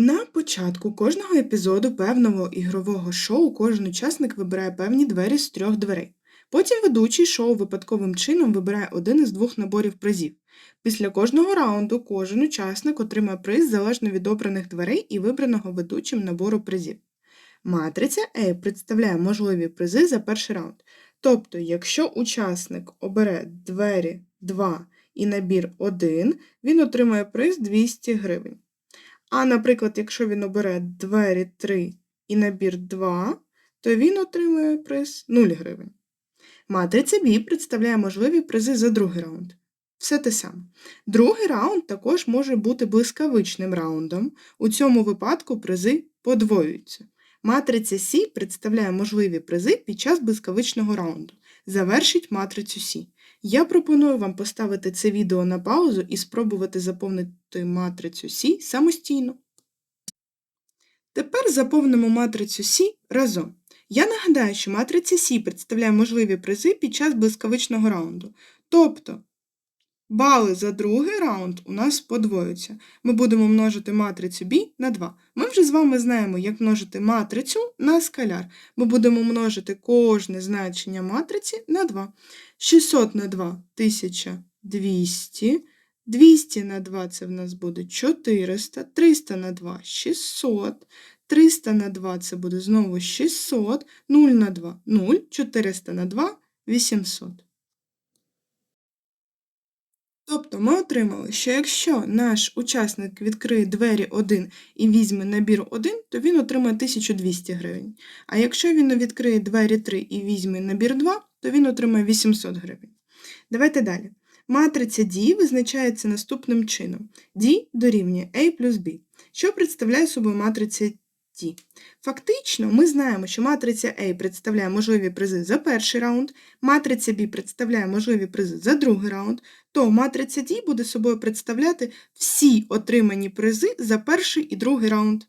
На початку кожного епізоду певного ігрового шоу кожен учасник вибирає певні двері з трьох дверей. Потім ведучий шоу випадковим чином вибирає один із двох наборів призів. Після кожного раунду кожен учасник отримає приз залежно від обраних дверей і вибраного ведучим набору призів. Матриця A представляє можливі призи за перший раунд. Тобто, якщо учасник обере двері 2 і набір 1, він отримає приз 200 гривень. А, наприклад, якщо він обере двері 3 і набір 2, то він отримує приз 0 гривень. Матриця B представляє можливі призи за другий раунд. Все те саме. Другий раунд також може бути блискавичним раундом. У цьому випадку призи подвоюються. Матриця C представляє можливі призи під час блискавичного раунду. Завершіть матрицю C. Я пропоную вам поставити це відео на паузу і спробувати заповнити матрицю C самостійно. Тепер заповнимо матрицю C разом. Я нагадаю, що матриця C представляє можливі призи під час блискавичного раунду. Тобто бали за другий раунд у нас подвоюються. Ми будемо множити матрицю B на 2. Ми вже з вами знаємо, як множити матрицю на скаляр. Ми будемо множити кожне значення матриці на 2. 600 на 2 1200. 200 на 2 це в нас буде 400, 300 на 2 600, 300 на 2 це буде знову 600, 0 на 2 0, 400 на 2 800. Тобто ми отримали, що якщо наш учасник відкриє двері 1 і візьме набір 1, то він отримає 1200 гривень. А якщо він відкриє двері 3 і візьме набір 2, то він отримає 800 гривень. Давайте далі. Матриця D визначається наступним чином. D дорівнює A плюс B. Що представляє собою матриця D? Фактично, ми знаємо, що матриця A представляє можливі призи за перший раунд, матриця B представляє можливі призи за другий раунд, то матриця D буде собою представляти всі отримані призи за перший і другий раунд.